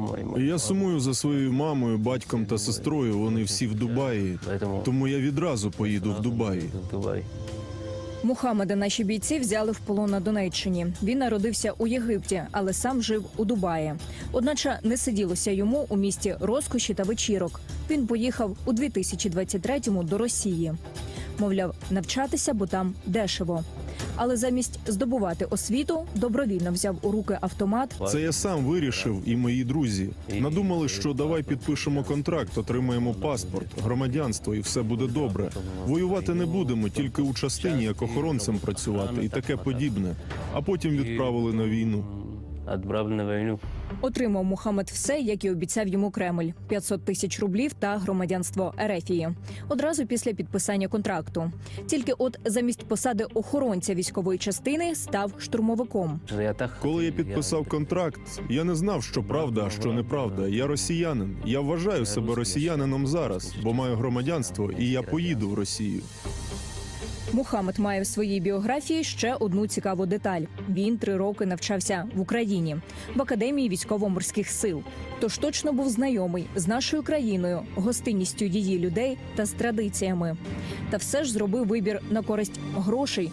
моей Я сумую за своєю мамою, батьком та сестрою. Вони всі в Дубаї. Тому я відразу поїду в Дубаї. Мухаммеда наші бійці взяли в полон на Донеччині. Він народився у Єгипті, але сам жив у Дубаї. Одначе не сиділося йому у місті розкоші та вечірок. Він поїхав у 2023-му до Росії. Мовляв, навчатися, бо там дешево. Але замість здобувати освіту добровільно взяв у руки автомат Це я сам вирішив, і мої друзі надумали, що давай підпишемо контракт, отримаємо паспорт, громадянство, і все буде добре. Воювати не будемо, тільки у частині як охоронцем працювати і таке подібне. А потім відправили на війну. Отправили на войну. Отримав Мухаммед все, як і обіцяв йому Кремль: 500 тисяч рублів та громадянство Ерефії. Одразу після підписання контракту. Тільки от замість посади охоронця військової частини став штурмовиком. Коли я підписав контракт, я не знав, що правда, а що неправда. Я росіянин. Я вважаю себе росіянином зараз, бо маю громадянство, і я поїду в Росію. Мухаммед має в своїй біографії ще одну цікаву деталь: він три роки навчався в Україні в академії військово-морських сил. Тож точно був знайомий з нашою країною, гостинністю її людей та з традиціями. Та все ж зробив вибір на користь грошей,